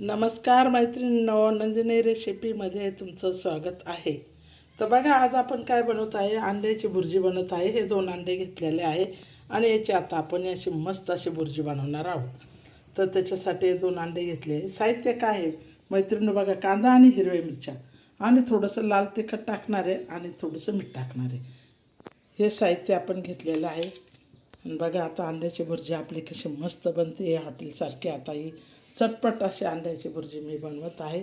नमस्कार मैत्रिणींनो नंदिनी रेसिपीमध्ये तुमचं स्वागत आहे. तर बघा आज आपण काय बनवत आहे? अंड्याची भुर्जी बनवत आहे. हे दोन अंडे घेतलेले आहे आणि याची आता आपण अशी मस्त अशी भुर्जी बनवणार आहोत. तर त्याच्यासाठी हे दोन अंडे घेतले साहित्य काय आहे? मैत्रिणी बघा कांदा आणि हिरव्या मिरच्या. आणि थोडंसं लाल तिखट टाकणार आहे आणि थोडंसं मीठ टाकणार आहे. हे साहित्य आपण घेतलेलं आहे. आणि बघा आता अंड्याची भुर्जी आपली कशी मस्त बनते. हे हॉटेलसारखी आता ही चटपट अशी अंड्याची भुर्जी मी बनवत आहे.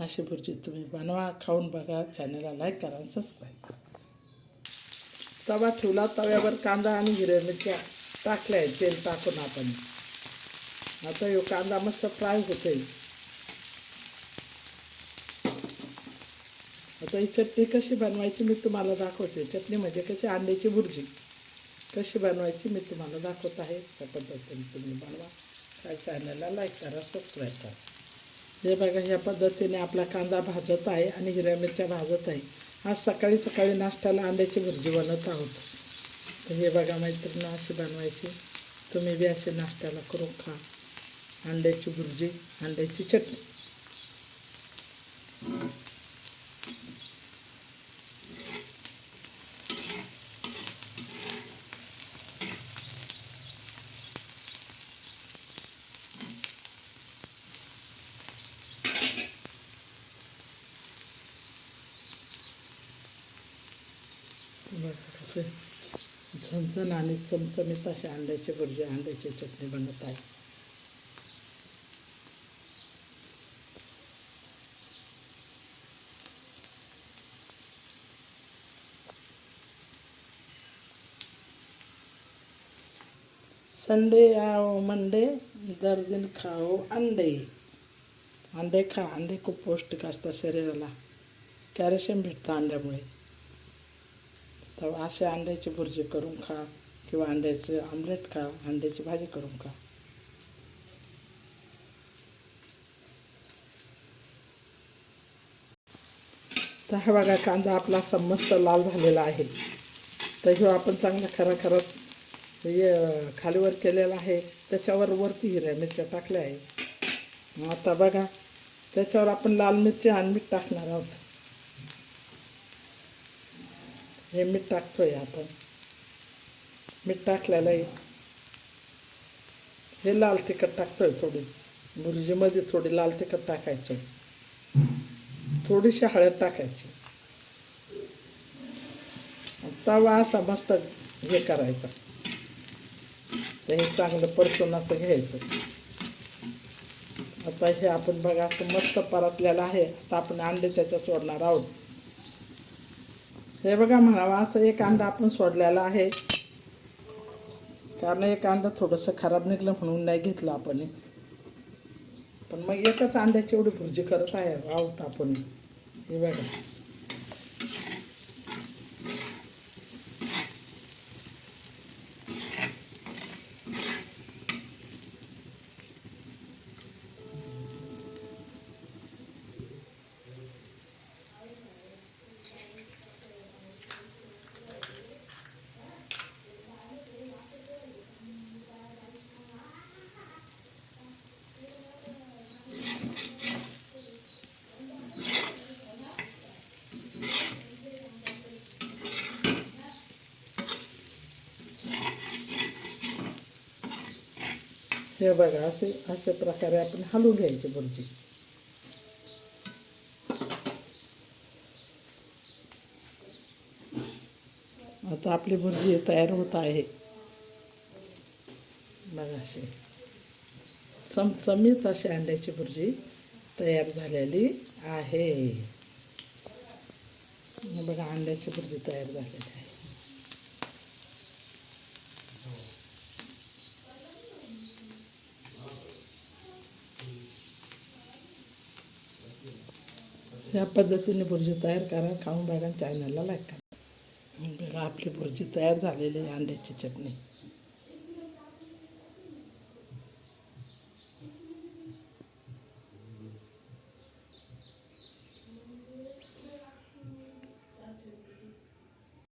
अशी भुर्जी तुम्ही बनवा खाऊन बघा चॅनलला लाईक करा आणि सबस्क्राईब करा. तवा ठेवला तव्यावर कांदा आणि हिरव्या मिरच्या टाकल्या आहेत तेल टाकून आपण. आता यो कांदा मस्त फ्राय होते आता ही चटणी कशी बनवायची मी तुम्हाला दाखवते. चटणी म्हणजे कशी? अंड्याची भुर्जी. कशी बनवायची मी तुम्हाला दाखवत आहे. त्या पद्धतीने तुम्ही बनवा. काय चॅनलला लाईक करा सबस्क्राईब करा. हे बघा ह्या पद्धतीने आपला कांदा भाजत आहे आणि हिरव्या मिरच्या भाजत आहे. आज सकाळी सकाळी नाश्त्याला अंड्याची भुर्जी बनवत आहोत. तर हे बघा मैत्रिणी अशी बनवायची. तुम्ही बी असे नाश्त्याला करून खा. अंड्याची भुर्जी अंड्याची चटणी. बघा कसे झणझण आणि चमचमीत असे अंड्याची भुर्जी अंड्याची चटणी बनत आहे. संडे आओ मंडे दर दिन खाओ अंडे. अंडे खा अंडे खूप पौष्टिक असतात शरीराला. कॅल्शियम भेटतं अंड्यामुळे. तर असे अंड्याची भुर्जी करून खा किंवा अंड्याचे आमलेट खा अंड्याची भाजी करून खा. तर हा बघा कांदा आपला असा मस्त लाल झालेला आहे. तर ह्यो आपण चांगला खरा खरं हे खालीवर केलेला आहे. त्याच्यावर वरती हिरव्या मिरच्या टाकल्या आहे. आता बघा त्याच्यावर आपण लाल मिरची आणि मीठ टाकणार आहोत. हे मीठ टाकतो आहे आपण. मीठ टाकलेलं आहे हे लाल तिखट टाकतोय थोडी. भुर्जीमध्ये थोडी लाल तिखट टाकायचं. थोडीशी हळद टाकायची. तवा असा मस्त हे करायचा. तर हे चांगलं परतून असं घ्यायचं. आता हे आपण बघा असं मस्त परतलेलं आहे. आता आपण अंडे त्याच्यात सोडणार आहोत. हे बघा म्हणावा असं एक अंडा आपण सोडलेला आहे. कारण एक अंडं थोडंसं खराब निघलं म्हणून नाही घेतलं आपण. पण मग एकच अंड्याची एवढी भुर्जी करत आहे आहोत आपण. हे बघा. हे बघा असे अशा प्रकारे आपण हलवून घ्यायची भुर्जी आता आपली भुर्जी तयार होत आहे. बघा अशी चमचमीत अशी अंड्याची भुर्जी तयार झालेली आहे. बघा अंड्याची भुर्जी तयार झालेली आहे. या पद्धतीने भुर्जी तयार करा खाऊन बघा चॅनलला लाईक करा. बघा आपली भुर्जी तयार झालेली आहे अंड्याची चटणी.